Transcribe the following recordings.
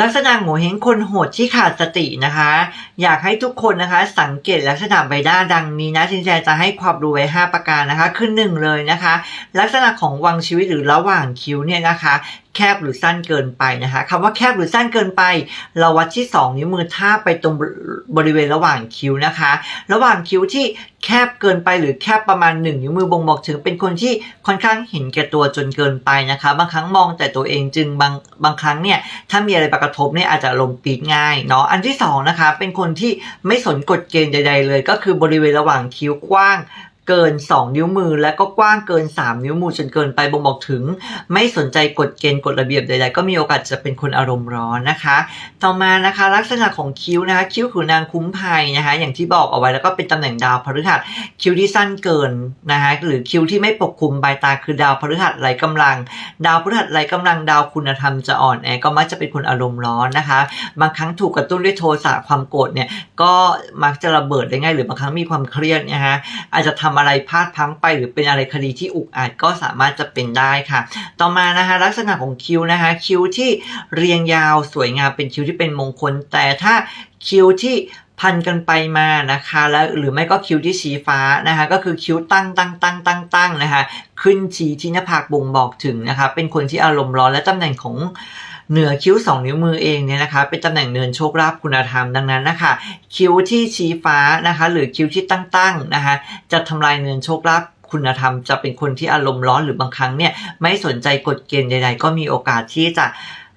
ลักษณะโง่เฮงคนโหดที่ขาดสตินะคะ อยากให้ทุกคนนะคะ สังเกตลักษณะใบหน้าดังนี้นะสินแจจะให้ความรู้ไว้ 5 ประการนะคะ ขึ้นหนึ่งเลยนะคะ ลักษณะของวังชีวิตหรือระหว่างคิ้วเนี่ยนะคะ แคบหรือสั้นเกินไปนะคะคำว่าแคบหรือสั้นเกินไป เราวัดที่ 2 นิ้วมือท่าบไปตรงบริเวณระหว่างคิ้วนะคะ ระหว่างคิ้วที่แคบเกินไปหรือแคบประมาณ 1 นิ้วมือบ่งบอกถึงเป็นคนที่ค่อนข้างเห็นแก่ตัวจนเกินไปนะคะ บางครั้งมองแต่ตัวเองจึงบางบางครั้งเนี่ยถ้ามีอะไรมากระทบเนี่ยอาจจะลมปีดง่ายเนาะอันที่สองนะคะเป็นคนที่ไม่สนกฎเกณฑ์ใด ๆ เลย ก็คือบริเวณระหว่างคิ้วกว้าง เกิน 2 นิ้วมือ และก็กว้างเกิน 3 นิ้วมือจนเกินไปบ่งบอกถึง ไม่สนใจกฎเกณฑ์กฎระเบียบใด ๆ ก็มีโอกาสจะเป็นคนอารมณ์ร้อนนะคะ ต่อมานะคะ ลักษณะของคิ้วนะคะ คิ้วคือนางคุ้มภัยนะคะ อย่างที่บอกเอาไว้แล้วก็เป็นตำแหน่งดาวพฤหัสคิ้วที่สั้นเกินนะคะหรือคิ้วที่ไม่ปกคลุมใบตาคือดาวพฤหัสไร้กำลัง ดาวพฤหัสไร้กำลังดาวคุณธรรมจะอ่อนแอก็มักจะเป็นคนอารมณ์ร้อนนะคะ บางครั้งถูกกระตุ้นด้วยโทสะความโกรธเนี่ยก็มักจะระเบิดได้ง่ายหรือบางครั้งมีความเครียดนะคะอาจจะทำอะไรพลาดพังไป หรือเป็นอะไรคดีที่อุกอาจก็สามารถจะเป็นได้ค่ะ ต่อมานะคะลักษณะของคิ้วนะคะ คิ้วที่เรียงยาวสวยงามเป็นคิ้วที่เป็นมงคล แต่ถ้าคิ้วที่พันกันไปมานะคะ แล้วหรือไม่ก็คิ้วที่ชี้ฟ้านะคะ ก็คือคิ้วตั้งตั้งตั้งตั้งตั้งนะคะ ขึ้นชี้ที่หน้าผากบ่งบอกถึงนะคะ เป็นคนที่อารมณ์ร้อนและตำแหน่งของ เหนือคิ้วสองนิ้วมือเองเนี่ยนะคะ เป็นตำแหน่งเนินโชคลาภคุณธรรมดังนั้นนะคะคิ้วที่ชี้ฟ้านะคะ หรือคิ้วที่ตั้งๆนะคะ จะทำลายเนินโชคลาภคุณธรรมจะเป็นคนที่อารมณ์ร้อนหรือบางครั้งเนี่ยไม่สนใจกฎเกณฑ์ใด ๆ ก็มีโอกาสที่จะ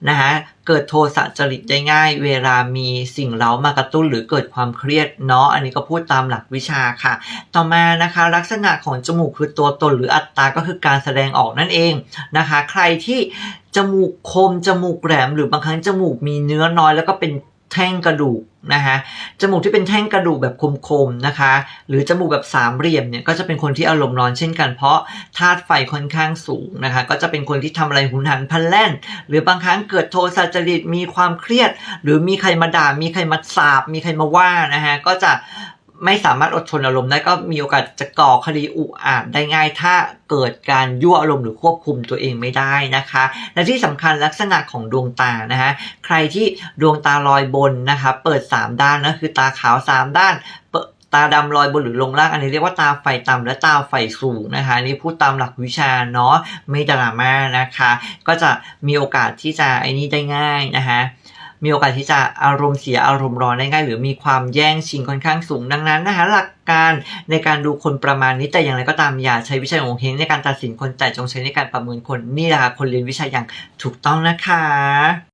นะคะเกิดโทสะจริตได้ง่าย เวลามีสิ่งเร้ามากระตุ้นหรือเกิดความเครียดเนาะอันนี้ก็พูดตามหลักวิชาค่ะ ต่อมานะคะลักษณะของจมูกคือตัวตนหรืออัตตาก็คือการแสดงออกนั่นเองนะคะ ใครที่ จมูกคม จมูกแหลมหรือบางครั้งจมูกมีเนื้อน้อย แล้วก็เป็นแท่งกระดูกนะคะจมูกที่เป็นแท่งกระดูกแบบคมๆนะคะ หรือจมูกแบบสามเหลี่ยมเนี่ยก็จะเป็นคนที่อารมณ์ร้อนเช่นกันเพราะธาตุไฟค่อนข้างสูงนะคะ ก็จะเป็นคนที่ทำอะไรหุนหันพลันแล่น หรือบางครั้งเกิดโทสะจริตมีความเครียด หรือมีใครมาด่ามีใครมาสาบ มีใครมาว่านะฮะก็จะ ไม่สามารถอดทนอารมณ์ได้ก็มีโอกาสจะก่อคดีอุอาจได้ง่าย ถ้าเกิดการยั่วอารมณ์หรือควบคุมตัวเองไม่ได้นะคะ และที่สำคัญลักษณะของดวงตานะคะใครที่ดวงตาลอยบนนะคะ เปิด 3 ด้านนะคือตาขาว 3 ด้านตาดำลอยบนหรือลงล่างอันนี้เรียกว่าตาไฟต่ำและตาไฟสูงนะคะนี่พูดตามหลักวิชาเนาะไม่ดราม่านะคะ ก็จะมีโอกาสที่จะไอ้นี่ได้ง่ายนะคะ มีโอกาสที่จะอารมณ์เสียอารมณ์ร้อนได้ง่ายหรือมีความแย่งชิงค่อนข้างสูงดังนั้นนะคะหลักการในการดูคนประมาณนี้แต่อย่างไรก็ตามอย่าใช้วิชาของเฮงในการตัดสินคนแต่จงใช้ในการประเมินคนนี่แหละคะคนเรียนวิชาอย่างถูกต้องนะคะ